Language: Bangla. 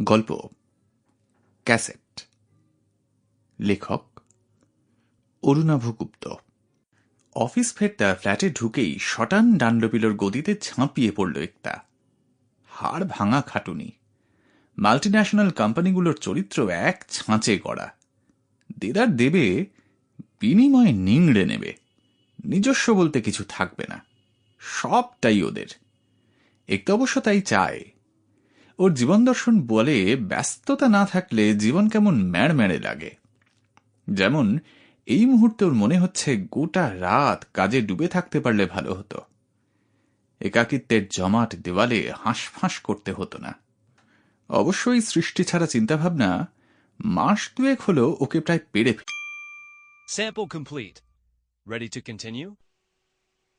গল্প, ক্যাসেট, লেখক অরুণাভ গুপ্ত অফিস ফেরটা ফ্ল্যাটে ঢুকেই শটান ডান্ডপিলোর গদিতে ঝাঁপিয়ে পড়ল একটা হাড় ভাঙা খাটুনি। মাল্টিন্যাশনাল কোম্পানিগুলোর চরিত্র এক ছাঁচে গড়া। দেদার দেবে বিনিময়ে নিংড়ে নেবে। নিজস্ব বলতে কিছু থাকবে না। সবটাই ওদের। একটু অবশ্য তাই চায় ওর জীবন দর্শন বলে ব্যস্ততা না থাকলে জীবন কেমন ম্যাড় লাগে যেমন, এই মুহূর্তে ওর মনে হচ্ছে গোটা রাত কাজে ডুবে থাকতে পারলে ভালো হতো একাকিত্বের জমাট দেওয়ালে হাঁসফাঁস করতে হতো না অবশ্যই সৃষ্টি ছাড়া চিন্তাভাবনা মাস দুয়েক হলো ওকে প্রায় পেরে Sample complete. Ready to continue?